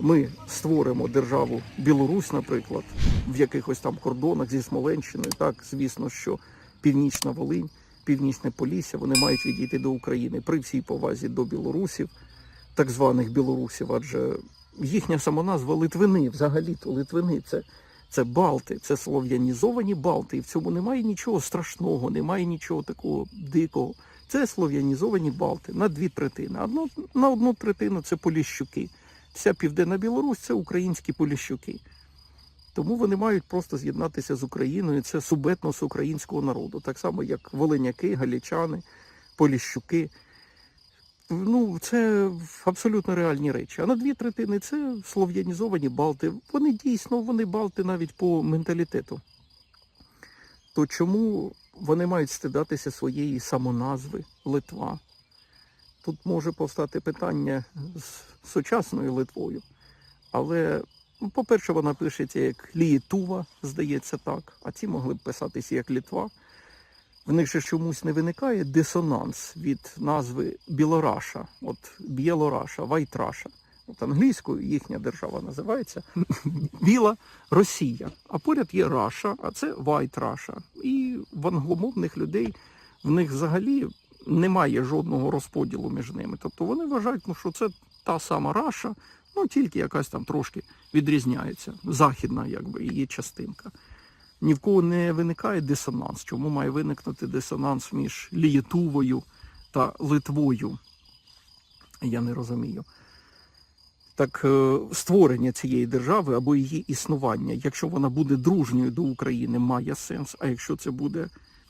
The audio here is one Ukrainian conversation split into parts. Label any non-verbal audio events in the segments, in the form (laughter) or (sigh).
Ми створимо державу Білорусь, наприклад, в якихось там кордонах зі Смоленщиною. Так, звісно, що Північна Волинь, Північне Полісся, вони мають відійти до України при всій повазі до білорусів, так званих білорусів, адже їхня самоназва Литвини, взагалі-то Литвини це, це Балти, це слов'янізовані Балти. І в цьому немає нічого страшного, немає нічого такого дикого. Це слов'янізовані Балти на дві третини. Одну, на одну третину це Поліщуки. Вся Південна Білорусь це українські Поліщуки. Тому вони мають просто з'єднатися з Україною. Це субетнос українського народу, так само як Волиняки, Галічани, Поліщуки. Ну, це абсолютно реальні речі. А на дві третини це слов'янізовані Балти. Вони дійсно, вони Балти навіть по менталітету. То чому вони мають стидатися своєї самоназви Литва? Тут може повстати питання з сучасною Литвою. Але, ну, по-перше, вона пишеться як Лієтува, здається так, а ці могли б писатися як Літва. В них же чомусь не виникає дисонанс від назви Білораша, от Білораша, Вайтраша. От англійською їхня держава називається (laughs) Біла Росія. А поряд є Раша, а це White Раша. І в англомовних людей в них взагалі немає жодного розподілу між ними. Тобто вони вважають, ну, що це та сама Раша, ну тільки якась там трошки відрізняється. Західна, якби її частинка. Ні в кого не виникає дисонанс. Чому має виникнути дисонанс між Лієтувою та Литвою? Я не розумію. Так е, створення цієї держави або її існування, якщо вона буде дружньою до України, має сенс. А якщо це буде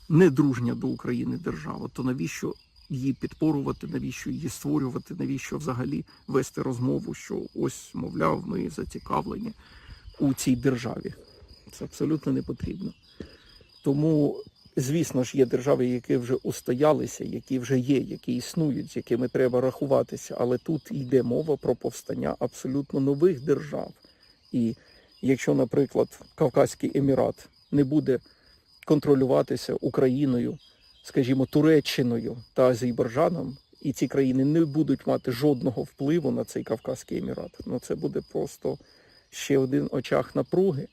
недружня до України держава, то навіщо її підпорувати, навіщо її створювати, навіщо взагалі вести розмову, що ось, мовляв, ми зацікавлені у цій державі? Це абсолютно не потрібно. Тому, звісно ж, є держави, які вже устоялися, які вже є, які існують, з якими треба рахуватися. Але тут йде мова про повстання абсолютно нових держав. І якщо, наприклад, Кавказький Емірат не буде контролюватися Україною, скажімо, Туреччиною та Азербайджаном, і ці країни не будуть мати жодного впливу на цей Кавказький Емірат, ну це буде просто ще один очах напруги.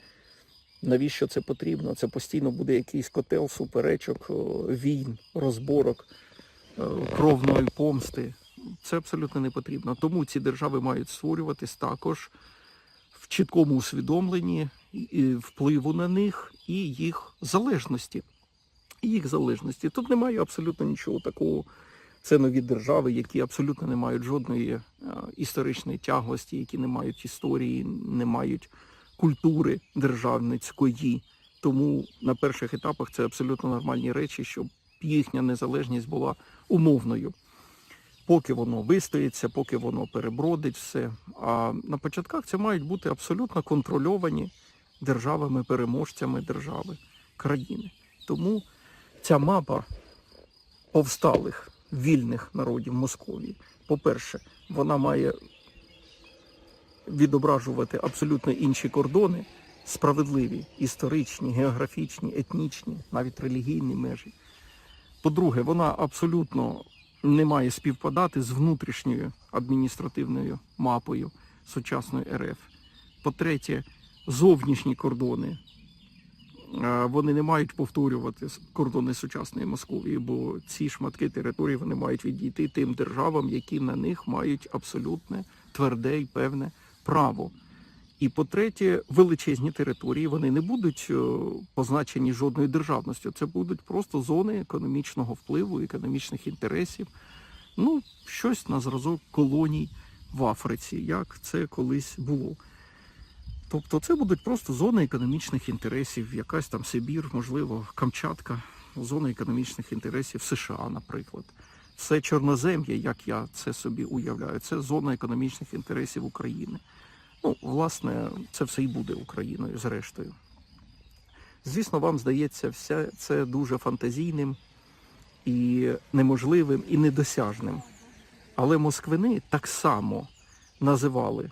Навіщо це потрібно? Це постійно буде якийсь котел суперечок, війн, розборок, е, кровної помсти. Це абсолютно не потрібно. Тому ці держави мають створюватись також в чіткому усвідомленні впливу на них і їх залежності. Їх залежності. Тут немає абсолютно нічого такого. Це нові держави, які абсолютно не мають жодної е, історичної тяглості, які не мають історії, не мають культури державницької. Тому на перших етапах це абсолютно нормальні речі, щоб їхня незалежність була умовною. Поки воно вистоїться, поки воно перебродить все. А на початках це мають бути абсолютно контрольовані державами-переможцями держави, країни. Тому ця мапа повсталих вільних народів Московії, по-перше, вона має відображувати абсолютно інші кордони, справедливі, історичні, географічні, етнічні, навіть релігійні межі. По-друге, вона абсолютно не має співпадати з внутрішньою адміністративною мапою сучасної РФ. По-третє, зовнішні кордони. е, Вони не мають повторювати кордони сучасної Московії, бо ці шматки території вони мають відійти тим державам, які на них мають абсолютне тверде і певне право. І по-третє, величезні території вони не будуть е, позначені жодною державністю. Це будуть просто зони економічного впливу, економічних інтересів. Ну, щось на зразок колоній в Африці, як це колись було. Тобто це будуть просто зони економічних інтересів, якась там Сибір, можливо, Камчатка, зона економічних інтересів США, наприклад. Це Чорнозем'я, як я це собі уявляю, це зона економічних інтересів України. Ну, власне, це все і буде Україною, зрештою. Звісно, вам здається, все це дуже фантазійним і неможливим, і недосяжним. Але москвини так само називали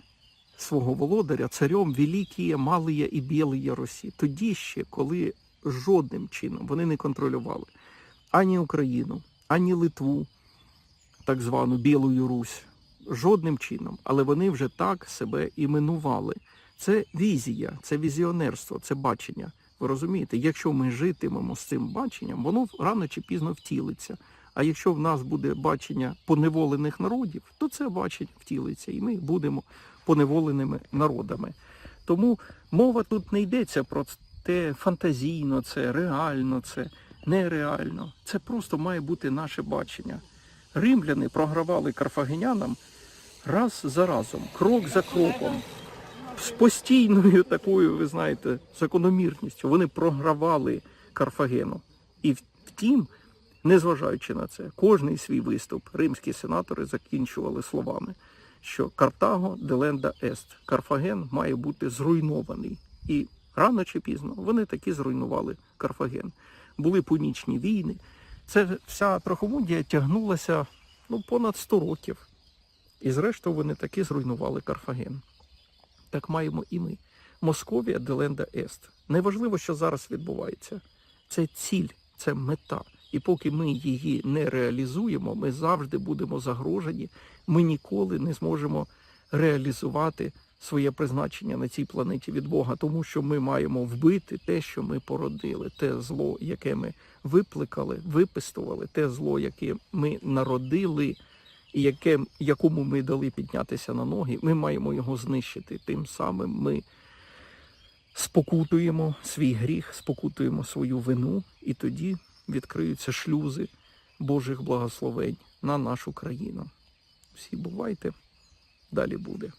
свого володаря царем Великія, Малия і Білия Росі. Тоді ще, коли жодним чином вони не контролювали ані Україну, ані Литву, так звану Білою Русь, жодним чином, але вони вже так себе іменували. Це візія, це візіонерство, це бачення. Ви розумієте, якщо ми житимемо з цим баченням, воно рано чи пізно втілиться. А якщо в нас буде бачення поневолених народів, то це бачення втілиться, і ми будемо поневоленими народами. Тому мова тут не йдеться про те, фантазійно це, реально це, нереально. Це просто має бути наше бачення. Римляни програвали карфагенянам раз за разом, крок за кроком, з постійною такою, ви знаєте, закономірністю. Вони програвали Карфагену. І втім, незважаючи на це, кожний свій виступ римські сенатори закінчували словами, що Картаго деленда ест, Карфаген має бути зруйнований. І рано чи пізно вони таки зруйнували Карфаген. Були пунічні війни. Це вся трахомудія тягнулася ну, понад 100 років. І зрештою вони таки зруйнували Карфаген. Так маємо і ми. Московія деленда ест. Найважливо, що зараз відбувається. Це ціль, це мета. І поки ми її не реалізуємо, ми завжди будемо загрожені. Ми ніколи не зможемо реалізувати своє призначення на цій планеті від Бога, тому що ми маємо вбити те, що ми породили, те зло, яке ми випликали, випистували, те зло, яке ми народили, і яке, якому ми дали піднятися на ноги, ми маємо його знищити. Тим самим ми спокутуємо свій гріх, спокутуємо свою вину, і тоді відкриються шлюзи Божих благословень на нашу країну. Всі бувайте, далі буде.